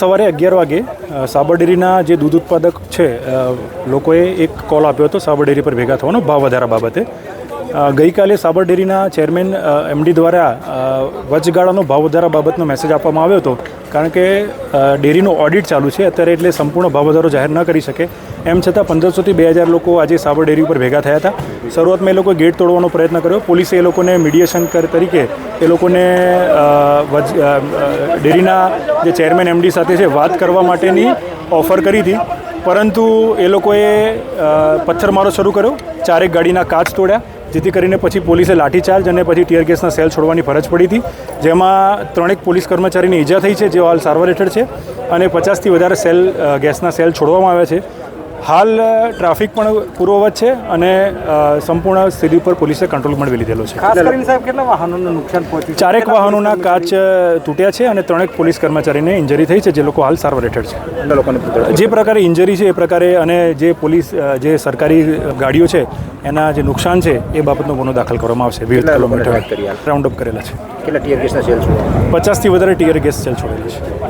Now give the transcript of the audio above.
સવારે અગિયાર વાગે સાબરડેરીના સાબર ડેરીના જે દૂધ ઉત્પાદક છે લોકોએ એક કોલ આપ્યો હતો સાબરડેરી પર ભેગા થવાનો ભાવ વધારા બાબતે. ગઈકાલે સાબરડેરીના ચેરમેન એમડી દ્વારા વચગાળાનો ભાવ વધારા બાબતનો મેસેજ આપવામાં આવ્યો હતો. કારણ કે ડેરીનો ઓડિટ ચાલુ છે. અત્યારે એટલે સંપૂર્ણ ભાવ વધારો જાહેર ન કરી શકે. એમ છતાં પંદરસોથી બે હજાર લોકો આજે સાબર ડેરી ઉપર ભેગા થયા હતા. શરૂઆતમાં એ લોકોએ ગેટ તોડવાનો પ્રયત્ન કર્યો. પોલીસે એ લોકોને મીડિયેશન તરીકે એ લોકોને ડેરીના જે ચેરમેન એમડી સાથે છે, વાત કરવા માટેની ઓફર કરી હતી. પરંતુ એ લોકોએ પથ્થરમારો શરૂ કર્યો. ચારેક ગાડીના કાચ તોડ્યા. જેથી કરીને પછી પોલીસે લાઠીચાર્જ અને પછી ટીયર ગેસના સેલ છોડવાની ફરજ પડી હતી, જેમાં ત્રણેક પોલીસ કર્મચારીની ઈજા થઈ છે, જેઓ હાલ સારવાર હેઠળ છે અને પચાસથી વધારે સેલ ગેસના સેલ છોડવામાં આવ્યા છે. હાલ ટ્રાફિક પણ પૂર્વવત છે અને સંપૂર્ણ સ્થિતિ ઉપર પોલીસે કંટ્રોલ પણ લીધેલો છે. ખાસ કરીને સાહેબ કેટલા વાહનોને નુકસાન પહોંચ્યું ચારેક વાહનોના કાચ તૂટ્યા છે અને ત્રણેક પોલીસ કર્મચારીને ઇન્જરી થઈ છે જે લોકો હાલ સારવાર હેઠળ છે. લોકોને જે પ્રકારે ઇન્જરી છે એ પ્રકારે અને જે પોલીસ જે સરકારી ગાડીઓ છે એના જે નુકસાન છે એ બાબતનો ગુનો દાખલ કરવામાં આવશે. વિવિધ કેટલા કિલોમીટર કરી રાઉન્ડ અપ કરેલા છે. કેટલા ટીયર ગેસના સેલ છે પચાસથી વધારે ટીયર ગેસ સેલ છોડેલા છે.